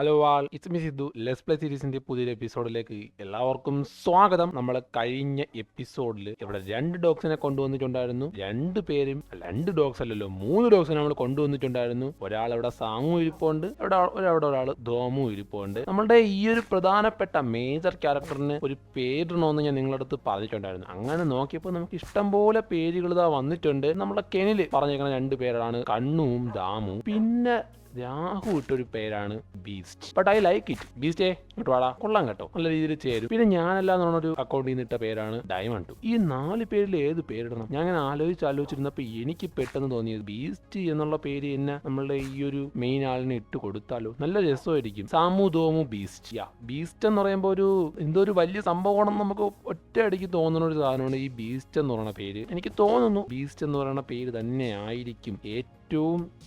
Hello all it's me Sidhu let's play സീരീസിന്റെ പുതിയൊരു എപ്പിസോഡിലേക്ക് എല്ലാവർക്കും സ്വാഗതം. നമ്മൾ കഴിഞ്ഞ എപ്പിസോഡിൽ ഇവിടെ രണ്ട് ഡോഗ്സിനെ കൊണ്ടുവന്നിട്ടുണ്ടായിരുന്നു. രണ്ട് പേരും രണ്ട് ഡോഗ്സ് അല്ലല്ലോ മൂന്ന് ഡോഗ്സിനെ നമ്മൾ കൊണ്ടുവന്നിട്ടുണ്ടായിരുന്നു. ഒരാൾ ഇവിടെ സാങ്ങു ഇരിപ്പുണ്ട് അവിടെ അവിടെ ഒരാൾ ധോമു ഇരിപ്പുണ്ട്. നമ്മളുടെ ഈ ഒരു പ്രധാനപ്പെട്ട മേജർ ക്യാരക്ടറിന് ഒരു പേരിടണമെന്ന് ഞാൻ നിങ്ങളുടെ അടുത്ത് പറഞ്ഞിട്ടുണ്ടായിരുന്നു. അങ്ങനെ നോക്കിയപ്പോൾ നമുക്ക് ഇഷ്ടംപോലെ പേരുകൾ ഇതാ വന്നിട്ടുണ്ട്. നമ്മുടെ കെനിൽ പറഞ്ഞേക്കുന്ന രണ്ട് പേരാണ് കണ്ണുവും ദാമും. പിന്നെ രാഹു ഇട്ടൊരു പേരാണ് beast. But I like it ബീസ്റ്റേ ഇങ്ങോട്ട് വാടാ. കൊള്ളാം കേട്ടോ. നല്ല രീതിയിൽ ചേരും. പിന്നെ ഞാനല്ല എന്ന് പറഞ്ഞൊരു അക്കൗണ്ടിൽ നിന്ന് ഇട്ട പേരാണ് ഡയമണ്ട് ഈ നാല് പേരിൽ ഏത് പേരിടണം? ഞാൻ അങ്ങനെ ആലോചിച്ച് ആലോചിച്ചിരുന്നപ്പോൾ എനിക്ക് പെട്ടെന്ന് തോന്നിയത് ബീസ്റ്റ് എന്നുള്ള പേര് തന്നെ നമ്മളുടെ ഈ ഒരു മെയിൻ ആളിനെ ഇട്ട് കൊടുത്താലോ? നല്ല രസമായിരിക്കും. സാമു ദോമു ബീസ്റ്റ്. യാ ബീസ്റ്റ് എന്ന് പറയുമ്പോൾ ഒരു എന്തോ ഒരു വലിയ സംഭവമാണെന്ന് നമുക്ക് ഒറ്റയടിക്ക് തോന്നുന്ന ഒരു സാധനമാണ് ഈ ബീസ്റ്റ് എന്ന് പറയുന്ന പേര്. എനിക്ക് തോന്നുന്നു ബീസ്റ്റ് എന്ന് പറയുന്ന പേര് തന്നെ ആയിരിക്കും ഏറ്റവും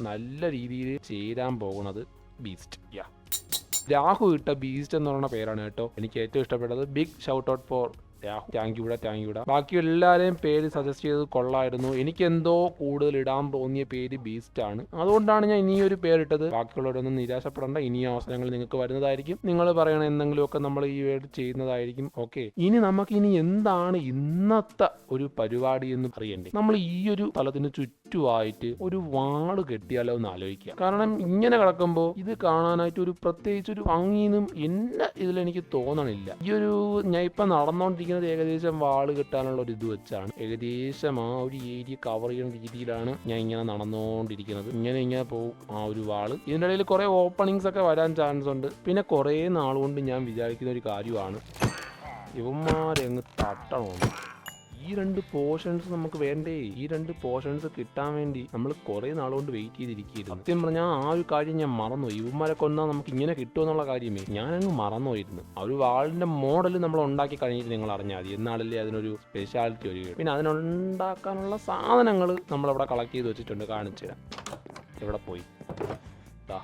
നല്ല രീതിയിൽ ചേരാൻ പോകുന്നത് ബീസ്റ്റ് യാ രാഹു ഇട്ട ബീസ്റ്റ് എന്ന് പറയുന്ന പേരാണ് കേട്ടോ. എനിക്ക് ഏറ്റവും ഇഷ്ടപ്പെട്ടത്. Big shout out for Rahu. Thank യൂടാ thank യൂടാ ബാക്കി എല്ലാവരെയും പേര് സജസ്റ്റ് ചെയ്തത് കൊള്ളായിരുന്നു. എനിക്ക് എന്തോ കൂടുതൽ ഇടാൻ തോന്നിയ പേര് ബീസ്റ്റ് ആണ്. അതുകൊണ്ടാണ് ഞാൻ ഇനി ഒരു പേരിട്ടത് ബാക്കിയുള്ളവരൊന്നും നിരാശപ്പെടേണ്ട. ഇനി അവസരങ്ങൾ നിങ്ങൾക്ക് വരുന്നതായിരിക്കും. നിങ്ങൾ പറയണ എന്തെങ്കിലുമൊക്കെ നമ്മൾ ഈ വേർഡ് ചെയ്യുന്നതായിരിക്കും. ഓക്കെ ഇനി നമുക്ക് ഇനി എന്താണ് ഇന്നത്തെ ഒരു പരിപാടി എന്ന് അറിയണ്ടേ? നമ്മൾ ഈ ഒരു സ്ഥലത്തിന് ചുറ്റുമായിട്ട് ഒരു വാൾ കെട്ടിയാലോ എന്ന് ആലോചിക്കുക കാരണം ഇങ്ങനെ കിടക്കുമ്പോൾ ഇത് കാണാനായിട്ട് ഒരു പ്രത്യേകിച്ച് ഒരു ഭംഗിന്നും എന്നെ ഇതിലെനിക്ക് തോന്നണില്ല. ഈ ഒരു ഞാൻ ഇപ്പം നടന്നുകൊണ്ടിരിക്കുന്നത് ഏകദേശം വാൾ കെട്ടാനുള്ള ഒരു ഇത് വെച്ചാണ്. ഏകദേശം ആ ഒരു ഏരിയ കവർ ചെയ്യുന്ന രീതിയിലാണ് ഞാൻ ഇങ്ങനെ നടന്നുകൊണ്ടിരിക്കുന്നത് ഇങ്ങനെ ഇങ്ങനെ പോകും ആ ഒരു വാൾ. ഇതിന്റെ ഇടയിൽ കുറേ ഓപ്പണിങ്സ് ഒക്കെ വരാൻ ചാൻസ് ഉണ്ട്. പിന്നെ കുറേ നാളുകൊണ്ട് ഞാൻ വിചാരിക്കുന്ന ഒരു കാര്യമാണ്. ഇവന്മാരെങ്ങ് തട്ടണമെന്ന് ഈ രണ്ട് പോർഷൻസ് നമുക്ക് വേണ്ടേ? ഈ രണ്ട് പോർഷൻസ് കിട്ടാൻ വേണ്ടി നമ്മൾ കുറേ നാളുകൊണ്ട് വെയിറ്റ് ചെയ്തിരിക്കുകയായിരുന്നു. സത്യം പറഞ്ഞാൽ ആ ഒരു കാര്യം ഞാൻ മറന്നു. ഇവന്മാരെ കൊന്നാൽ നമുക്ക് ഇങ്ങനെ കിട്ടുമെന്നുള്ള കാര്യമേ. ഞാനങ്ങ് മറന്നുപോയിരുന്നു. ആ ഒരു വാളിന്റെ മോഡൽ നമ്മൾ ഉണ്ടാക്കി കഴിഞ്ഞിട്ട് നിങ്ങൾ അറിഞ്ഞാൽ മതി. എന്നാലല്ലേ അതിനൊരു സ്പെഷ്യാലിറ്റി വരികയുള്ളൂ. പിന്നെ അതിനുണ്ടാക്കാനുള്ള സാധനങ്ങൾ നമ്മളവിടെ കളക്ട് ചെയ്ത് വെച്ചിട്ടുണ്ട്. കാണിച്ചു തരാം. എവിടെ പോയി? ദാ.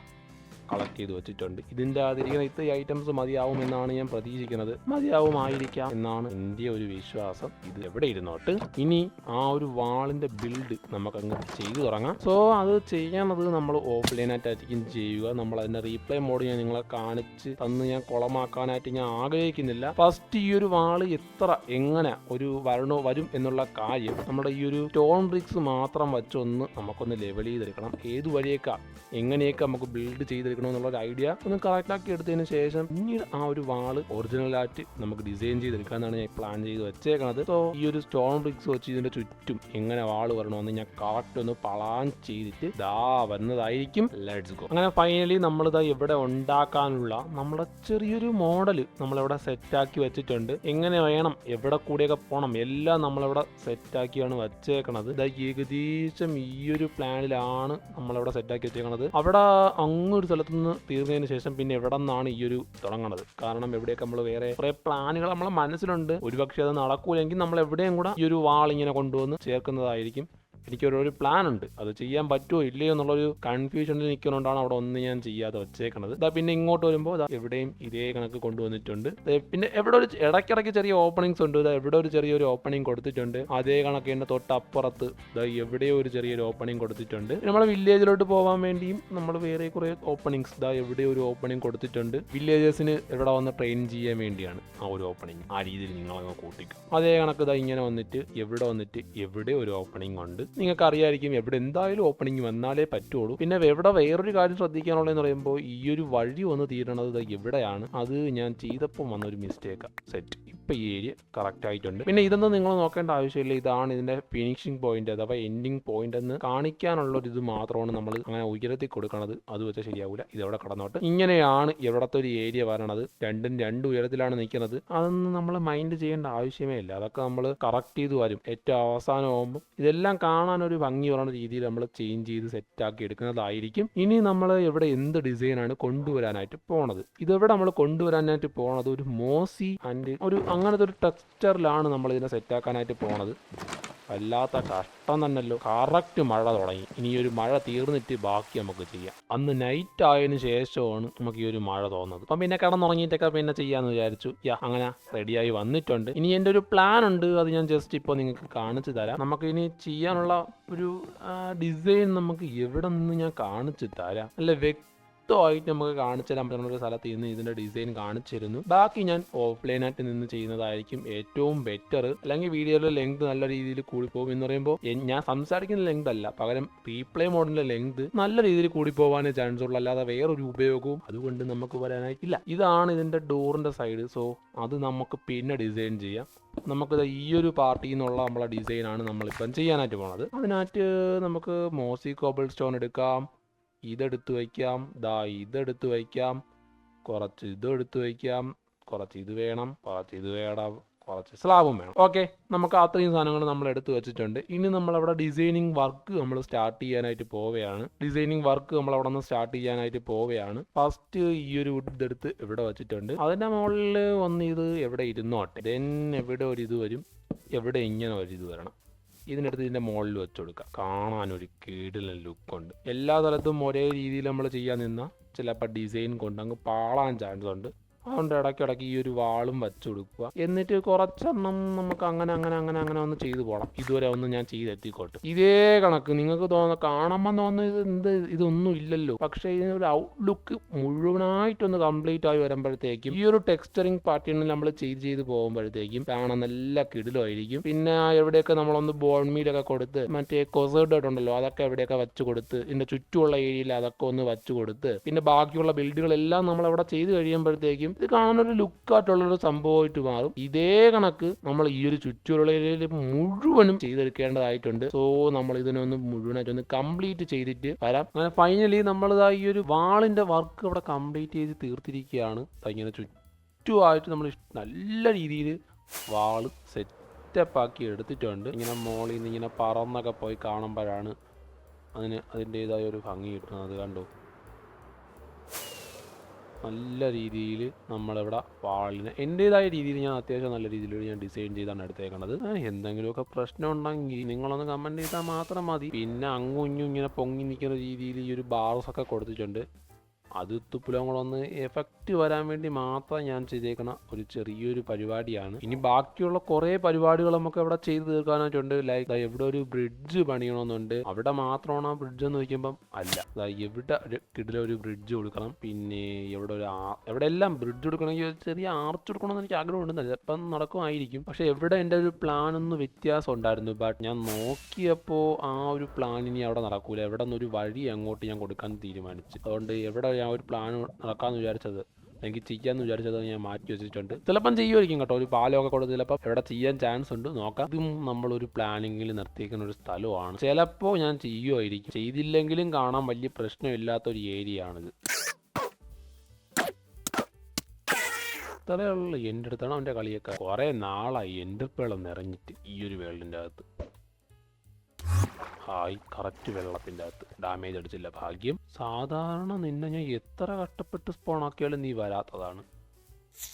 കളക്ട് ചെയ്ത് വെച്ചിട്ടുണ്ട്. ഇതിന്റെ അതിരിക്കുന്ന ഇത്ര ഐറ്റംസ് മതിയാവും എന്നാണ് ഞാൻ പ്രതീക്ഷിക്കുന്നത്. മതിയാവുമായിരിക്കാം എന്നാണ് എന്റെ ഒരു വിശ്വാസം. ഇത് എവിടെ ഇരുന്നോട്ട്? ഇനി ആ ഒരു വാളിന്റെ ബിൽഡ് നമുക്കങ്ങ് ചെയ്തു തുടങ്ങാം. സോ അത് ചെയ്യുന്നത് നമ്മൾ ഓഫ്ലൈനായിട്ടായിരിക്കും ചെയ്യുക. നമ്മൾ അതിന്റെ റീപ്ലേ മോഡ് ഞാൻ നിങ്ങളെ കാണിച്ച് തന്ന് ഞാൻ കുളമാക്കാനായിട്ട് ഞാൻ ആഗ്രഹിക്കുന്നില്ല. ഫസ്റ്റ് ഈ ഒരു വാൾ എത്ര എങ്ങനെ ഒരു വരണോ വരും എന്നുള്ള കാര്യം നമ്മുടെ ഈ ഒരു ടോൺ ബ്രിക്സ് മാത്രം വെച്ചൊന്ന് നമുക്കൊന്ന് ലെവൽ ചെയ്തെടുക്കണം. ഏത് വഴിയേക്കാ? എങ്ങനെയൊക്കെ നമുക്ക് ബിൽഡ് ചെയ്തെടുക്കണം? എന്നുള്ള ഒരു ഐഡിയ ഒന്ന് കറക്റ്റ് ആക്കി എടുത്തതിന് ശേഷം പിന്നീട് ആ ഒരു വാൾ ഒറിജിനലായിട്ട് നമുക്ക് ഡിസൈൻ ചെയ്തെടുക്കാന്നാണ് ഞാൻ പ്ലാൻ ചെയ്ത് വെച്ചേക്കുന്നത് സോ ഈ ഒരു സ്റ്റോൺ ബ്രിക്സ് വെച്ച് ഇതിന്റെ ചുറ്റും എങ്ങനെ വാൾ വരണമെന്ന് ഞാൻ കറക്റ്റ് ഒന്ന് പ്ലാൻ ചെയ്തിട്ട് ദാ വരുന്നതായിരിക്കും ലെറ്റ്സ് ഗോ അങ്ങനെ ഫൈനലി നമ്മൾ നമ്മളിതാ ഇവിടെ ഉണ്ടാക്കാനുള്ള നമ്മുടെ ചെറിയൊരു മോഡൽ നമ്മളിവിടെ സെറ്റാക്കി വെച്ചിട്ടുണ്ട്. എങ്ങനെ വേണം എവിടെ കൂടെയൊക്കെ പോകണം എല്ലാം നമ്മളിവിടെ സെറ്റാക്കിയാണ് വെച്ചേക്കണത്. ഇതാ ഏകദേശം ഈ ഒരു പ്ലാനിലാണ് നമ്മളിവിടെ സെറ്റാക്കി വെച്ചേക്കണത്. അവിടെ അങ്ങൊരു സ്ഥലത്ത് നിന്ന് തീർന്നതിന് ശേഷം പിന്നെ എവിടെ നിന്നാണ് ഈ ഒരു തുടങ്ങണത്? കാരണം എവിടെയൊക്കെ നമ്മൾ വേറെ കുറെ പ്ലാനുകൾ നമ്മളെ മനസ്സിലുണ്ട്. ഒരുപക്ഷെ അത് നടക്കൂലെങ്കിൽ നമ്മൾ എവിടെയും കൂടെ ഈ ഒരു വാൾ ഇങ്ങനെ കൊണ്ടുവന്ന് ചേർക്കുന്നതായിരിക്കും. എനിക്ക് ഒരു പ്ലാൻ ഉണ്ട് അത് ചെയ്യാൻ പറ്റുമോ ഇല്ലയോ എന്നുള്ളൊരു കൺഫ്യൂഷനിൽ നിൽക്കുന്നതുകൊണ്ടാണ് അവിടെ ഒന്നും ഞാൻ ചെയ്യാതെ വെച്ചേക്കണത്. ഇതാ പിന്നെ ഇങ്ങോട്ട് വരുമ്പോൾ ഇതാ എവിടെയും ഇതേ കണക്ക് കൊണ്ടുവന്നിട്ടുണ്ട്. പിന്നെ എവിടെ ഒരു ഇടയ്ക്കിടയ്ക്ക് ചെറിയ ഓപ്പണിങ്സ് ഉണ്ട്. ഇതാ എവിടെ ഒരു ചെറിയൊരു ഓപ്പണിംഗ് കൊടുത്തിട്ടുണ്ട്. അതേ കണക്ക് തന്നെ തൊട്ടപ്പുറത്ത് ഇതാ എവിടെയോ ഒരു ചെറിയൊരു ഓപ്പണിംഗ് കൊടുത്തിട്ടുണ്ട്. നമ്മൾ വില്ലേജിലോട്ട് പോകാൻ വേണ്ടിയും നമ്മൾ വേറെ കുറേ ഓപ്പണിങ്സ് ഇതാ എവിടെയോ ഒരു ഓപ്പണിംഗ് കൊടുത്തിട്ടുണ്ട്. വില്ലേജേഴ്സിന് ഇവിടെ വന്ന് ട്രെയിൻ ചെയ്യാൻ വേണ്ടിയാണ് ആ ഒരു ഓപ്പണിംഗ് ആ രീതിയിൽ നിങ്ങളങ്ങ് കൂട്ടിക്കും. അതേ കണക്ക് ഇതാ ഇങ്ങനെ വന്നിട്ട് എവിടെ വന്നിട്ട് എവിടെ ഒരു ഓപ്പണിംഗ് ഉണ്ട്. നിങ്ങൾക്ക് അറിയായിരിക്കും എവിടെ എന്തായാലും ഓപ്പണിംഗ് വന്നാലേ പറ്റുള്ളൂ. പിന്നെ എവിടെ വേറൊരു കാര്യം ശ്രദ്ധിക്കാനുള്ളതെന്ന് പറയുമ്പോൾ ഈ ഒരു വഴി ഒന്ന് തീരണത് ഇവിടെയാണ് അത് ഞാൻ ചെയ്തപ്പോൾ വന്നൊരു മിസ്റ്റേക്കാണ് സെറ്റ് ഇപ്പം ഈ ഏരിയ കറക്റ്റ് ആയിട്ടുണ്ട്. പിന്നെ ഇതൊന്നും നിങ്ങൾ നോക്കേണ്ട ആവശ്യമില്ല. ഇതാണ് ഇതിന്റെ ഫിനിഷിംഗ് പോയിന്റ് അഥവാ എൻഡിങ് പോയിന്റ് എന്ന് കാണിക്കാനുള്ള ഒരു ഇത് മാത്രമാണ് നമ്മൾ അങ്ങനെ ഉയരത്തിൽ കൊടുക്കണത്. അത് വെച്ചാൽ ശരിയാവില്ല ഇതെവിടെ കടന്നോട്ട്. ഇങ്ങനെയാണ് എവിടത്തെ ഒരു ഏരിയ വരണത്. രണ്ടും രണ്ട് ഉയരത്തിലാണ് നിൽക്കുന്നത്. അതൊന്നും നമ്മൾ മൈൻഡ് ചെയ്യേണ്ട ആവശ്യമേ ഇല്ല. അതൊക്കെ നമ്മൾ കറക്റ്റ് ചെയ്ത് വരും. ഏറ്റവും അവസാനമാകുമ്പോൾ ഇതെല്ലാം കാണാൻ ഒരു ഭംഗി പറയുന്ന രീതിയിൽ നമ്മൾ ചേഞ്ച് ചെയ്ത് സെറ്റാക്കി എടുക്കുന്നതായിരിക്കും. ഇനി നമ്മൾ ഇവിടെ എന്ത് ഡിസൈനാണ് കൊണ്ടുവരാനായിട്ട് പോണത്? ഇതെവിടെ നമ്മൾ കൊണ്ടുവരാനായിട്ട് പോണത്? ഒരു മോസി ആൻഡ് ഒരു അങ്ങനത്തെ ഒരു ടെക്സ്ചറിലാണ് നമ്മൾ ഇതിനെ സെറ്റാക്കാനായിട്ട് പോണത്. വല്ലാത്ത കഷ്ടം തന്നല്ലോ കറക്റ്റ് മഴ തുടങ്ങി. ഇനി ഒരു മഴ തീർന്നിട്ട് ബാക്കി നമുക്ക് ചെയ്യാം. അന്ന് നൈറ്റ് ആയതിനു ശേഷമാണ് നമുക്ക് ഈ ഒരു മഴ തോന്നുന്നത്. അപ്പം പിന്നെ കിടന്നുറങ്ങിയിട്ടൊക്കെ പിന്നെ ചെയ്യാന്ന് വിചാരിച്ചു. യാ അങ്ങനെ റെഡിയായി വന്നിട്ടുണ്ട്. ഇനി എന്റെ ഒരു പ്ലാൻ ഉണ്ട്. അത് ഞാൻ ജസ്റ്റ് ഇപ്പോൾ നിങ്ങൾക്ക് കാണിച്ചു തരാം. നമുക്ക് ഇനി ചെയ്യാനുള്ള ഒരു ഡിസൈൻ നമുക്ക് എവിടെ നിന്ന് ഞാൻ കാണിച്ചു തരാം. അല്ല വ്യക്തി മൊത്തമായിട്ട് നമുക്ക് കാണിച്ചു തരാൻ പറ്റുന്ന ഒരു സ്ഥലത്ത് നിന്ന് ഇതിന്റെ ഡിസൈൻ കാണിച്ചിരുന്നു. ബാക്കി ഞാൻ ഓഫ്ലൈൻ ആയിട്ട് നിന്ന് ചെയ്യുന്നതായിരിക്കും ഏറ്റവും ബെറ്റർ അല്ലെങ്കിൽ വീഡിയോയുടെ ലെങ്ത് നല്ല രീതിയിൽ കൂടിപ്പോകും എന്ന് പറയുമ്പോൾ ഞാൻ സംസാരിക്കുന്ന ലെങ്ത് അല്ല. പകരം റീപ്ലേ മോഡിന്റെ ലെങ്ത് നല്ല രീതിയിൽ കൂടിപ്പോവാനേ ചാൻസ് ഉള്ളൂ. അല്ലാതെ വേറൊരു ഉപയോഗവും അതുകൊണ്ട് നമുക്ക് വരാനായിട്ടില്ല ഇതാണ് ഇതിന്റെ ഡോറിന്റെ സൈഡ് സോ അത് നമുക്ക് പിന്നെ ഡിസൈൻ ചെയ്യാം. നമുക്കിത് ഈ ഒരു പാർട്ടിയിൽ നിന്നുള്ള നമ്മളെ ഡിസൈനാണ് നമ്മളിപ്പം ചെയ്യാനായിട്ട് പോണത്. അതിനകത്ത് നമുക്ക് മോസി കോബിൾ സ്റ്റോൺ എടുക്കാം. ഇതെടുത്ത് വയ്ക്കാം. ദാ ഇതെടുത്ത് വയ്ക്കാം. കുറച്ച് ഇതെടുത്ത് വയ്ക്കാം. കുറച്ച് ഇത് വേണം. കുറച്ച് ഇത് വേണം. കുറച്ച് സ്ലാബും വേണം. ഓക്കെ നമുക്ക് അത്രയും സാധനങ്ങൾ നമ്മൾ എടുത്തു വെച്ചിട്ടുണ്ട്. ഇനി നമ്മൾ നമ്മളവിടെ ഡിസൈനിങ് വർക്ക് നമ്മൾ സ്റ്റാർട്ട് ചെയ്യാനായിട്ട് പോവുകയാണ്. ഡിസൈനിങ് വർക്ക് നമ്മൾ അവിടെ നിന്ന് സ്റ്റാർട്ട് ചെയ്യാനായിട്ട് പോവുകയാണ്. ഫസ്റ്റ് ഈ ഒരു wood ഇതെടുത്ത് ഇവിടെ വെച്ചിട്ടുണ്ട്. അതിന്റെ മുകളിൽ വന്ന് ഇത് എവിടെ ഇരുന്നോട്ടെ? ദെൻ എവിടെ ഒരു ഇത് വരും? എവിടെ ഇങ്ങനെ ഒരു ഇത് വരണം? ഇതിനടുത്ത് ഇതിന്റെ മുകളിൽ വെച്ച് കൊടുക്കുക. കാണാനൊരു കീടിലൻ ലുക്കുണ്ട് എല്ലാ സ്ഥലത്തും ഒരേ രീതിയിൽ നമ്മൾ ചെയ്യാൻ നിന്നാൽ ചിലപ്പോൾ ഡിസൈൻ കൊണ്ട് അങ്ങ് പാളാൻ ചാൻസ് ഉണ്ട്. അതുകൊണ്ട് ഇടയ്ക്ക് ഇടയ്ക്ക് ഈ ഒരു വാളും വെച്ച് കൊടുക്കുക എന്നിട്ട് കുറച്ചെണ്ണം നമുക്ക് അങ്ങനെ അങ്ങനെ അങ്ങനെ അങ്ങനെ ഒന്ന് ചെയ്തു പോകണം ഇതുവരെ ഒന്ന് ഞാൻ ചെയ്തെത്തിക്കോട്ടെ. ഇതേ കണക്ക്. നിങ്ങൾക്ക് തോന്നുന്ന കാണുമ്പോൾ തോന്നുന്ന ഇത് എന്ത് ഇതൊന്നും ഇല്ലല്ലോ. പക്ഷേ ഇതിനൊരു ഔട്ട്ലുക്ക് മുഴുവനായിട്ടൊന്ന് കംപ്ലീറ്റ് ആയി വരുമ്പോഴത്തേക്കും ഈ ഒരു ടെക്സ്ചറിങ് പാറ്റേണിൽ നമ്മൾ ചെയ്ത് ചെയ്ത് പോകുമ്പോഴത്തേക്കും കാണാൻ നല്ല കിടിലായിരിക്കും പിന്നെ എവിടെയൊക്കെ നമ്മളൊന്ന് ബോൺമീലൊക്കെ കൊടുത്ത് മറ്റേ കൊസേർഡ് ഉണ്ടല്ലോ അതൊക്കെ എവിടെയൊക്കെ വെച്ച് കൊടുത്ത് ഇതിന്റെ ചുറ്റുമുള്ള ഏരിയയിൽ അതൊക്കെ ഒന്ന് വെച്ച് കൊടുത്ത് പിന്നെ ബാക്കിയുള്ള ബിൽഡുകളെല്ലാം നമ്മൾ അവിടെ ചെയ്ത് കഴിയുമ്പോഴത്തേക്കും ഇത് കാണാനൊരു ലുക്കായിട്ടുള്ളൊരു സംഭവമായിട്ട് മാറും. ഇതേ കണക്ക് നമ്മൾ ഈ ഒരു ചുറ്റുമുള്ള ഏരിയയിൽ മുഴുവനും ചെയ്തെടുക്കേണ്ടതായിട്ടുണ്ട്. സോ നമ്മൾ ഇതിനൊന്ന് മുഴുവനായിട്ട് ഒന്ന് കംപ്ലീറ്റ് ചെയ്തിട്ട് വരാം. അങ്ങനെ ഫൈനലി നമ്മളിതാ ഈ ഒരു വാളിന്റെ വർക്ക് ഇവിടെ കംപ്ലീറ്റ് ചെയ്ത് തീർത്തിരിക്കുകയാണ്. ഇങ്ങനെ ചുറ്റുമായിട്ട് നമ്മൾ നല്ല രീതിയിൽ വാൾ സെറ്റപ്പ് ആക്കി എടുത്തിട്ടുണ്ട്. ഇങ്ങനെ മോളിൽ നിന്ന് ഇങ്ങനെ പറന്നൊക്കെ പോയി കാണുമ്പോഴാണ് അതിന് അതിന്റെതായ ഒരു ഭംഗി കിട്ടുന്നത്. കണ്ടോ? നല്ല രീതിയിൽ നമ്മളിവിടെ വാളിന് എന്റെതായ രീതിയിൽ ഞാൻ അത്യാവശ്യം നല്ല രീതിയിൽ ഞാൻ ഡിസൈൻ ചെയ്താണ് എടുത്തേക്കണത്. എന്തെങ്കിലുമൊക്കെ പ്രശ്നം ഉണ്ടെങ്കിൽ നിങ്ങളൊന്ന് കമന്റ് ചെയ്താൽ മാത്രം മതി. പിന്നെ അങ്ങും ഇങ്ങും ഇങ്ങനെ പൊങ്ങി നിൽക്കുന്ന രീതിയിൽ ഈ ഒരു ബാർസൊക്കെ കൊടുത്തിട്ടുണ്ട്. അത് തുപ്പുലം ഒന്ന് എഫക്റ്റ് വരാൻ വേണ്ടി മാത്രം ഞാൻ ചെയ്തേക്കണ ഒരു ചെറിയൊരു പരിപാടിയാണ്. ഇനി ബാക്കിയുള്ള കുറേ പരിപാടികൾ നമുക്ക് ഇവിടെ ചെയ്തു തീർക്കാനായിട്ടുണ്ട്. ലൈക്ക് എവിടെ ഒരു ബ്രിഡ്ജ് പണിയണമെന്നുണ്ട്. അവിടെ മാത്രമാണ് ആ ബ്രിഡ്ജ് എന്ന് വയ്ക്കുമ്പം അല്ല. എവിടെ കിടിലെ ഒരു ബ്രിഡ്ജ് കൊടുക്കണം. പിന്നെ എവിടെ ഒരു എവിടെ എല്ലാം ബ്രിഡ്ജ് കൊടുക്കണമെങ്കിൽ ചെറിയ ആർച്ച് കൊടുക്കണമെന്ന് എനിക്ക് ആഗ്രഹമുണ്ട്. ചിലപ്പം നടക്കുമായിരിക്കും. പക്ഷെ എവിടെ എന്റെ ഒരു പ്ലാൻ ഒന്ന് വ്യത്യാസം ഉണ്ടായിരുന്നു. ബട്ട് ഞാൻ നോക്കിയപ്പോൾ ആ ഒരു പ്ലാൻ ഇനി അവിടെ നടക്കൂല. എവിടെ നിന്നൊരു വഴി അങ്ങോട്ട് ഞാൻ കൊടുക്കാൻ തീരുമാനിച്ചു. അതുകൊണ്ട് എവിടെ ഞാൻ ഒരു പ്ലാൻ നടക്കാമെന്ന് വിചാരിച്ചത്? എനിക്ക് ചെയ്യാന്ന് വിചാരിച്ചത് ഞാൻ മാറ്റി വെച്ചിട്ടുണ്ട്. ചിലപ്പം ചെയ്യുമായിരിക്കും കേട്ടോ. ഒരു പാലമൊക്കെ കൊടുത്ത് ചിലപ്പോൾ എവിടെ ചെയ്യാൻ ചാൻസ് ഉണ്ട് നോക്കാം. ഇതും നമ്മളൊരു പ്ലാനിങ്ങിൽ നിർത്തിയിരിക്കുന്ന ഒരു സ്ഥലമാണ് ചിലപ്പോൾ ഞാൻ ചെയ്യുമായിരിക്കും. ചെയ്തില്ലെങ്കിലും കാണാൻ വലിയ പ്രശ്നമില്ലാത്ത ഒരു ഏരിയ ആണിത് ഇത്രയുള്ള എന്റെ അടുത്താണ് അവന്റെ കളിയൊക്കെ. കുറേ നാളായി എന്റെ പേളം നിറഞ്ഞിട്ട് ഈ ഒരു വേൾഡിന്റെ അകത്ത്. ഹായ് കറക്റ്റ് വെള്ളത്തിന്റെ അകത്ത് ഡാമേജ് അടിച്ചില്ല ഭാഗ്യം. സാധാരണ നിന്നെ ഞാൻ എത്ര കഷ്ടപ്പെട്ട് സ്പോൺ ആക്കിയാലും നീ വരാത്തതാണ്.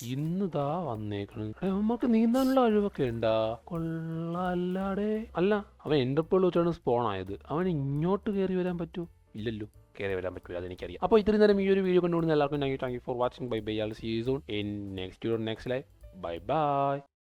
ഇന്ന് ദാ വന്നേക്കണ് നമുക്ക് നീന്താനുള്ള കഴിവൊക്കെ ഉണ്ടാ? കൊള്ളാല്ലാടെ. അല്ല അവൻ എന്റെ പേൾ വെച്ചാണ് സ്പോൺ ആയത്. അവൻ ഇങ്ങോട്ട് കയറി വരാൻ പറ്റൂ? ഇല്ലല്ലോ കയറി വരാൻ പറ്റൂല അതെനിക്കറിയാം. അപ്പോൾ ഇത്രയും നേരം ഈ ഒരു വീഡിയോ കണ്ടുകൊടുക്കുന്ന എല്ലാവർക്കും thank you for watching bye bye all season in next your next life bye bye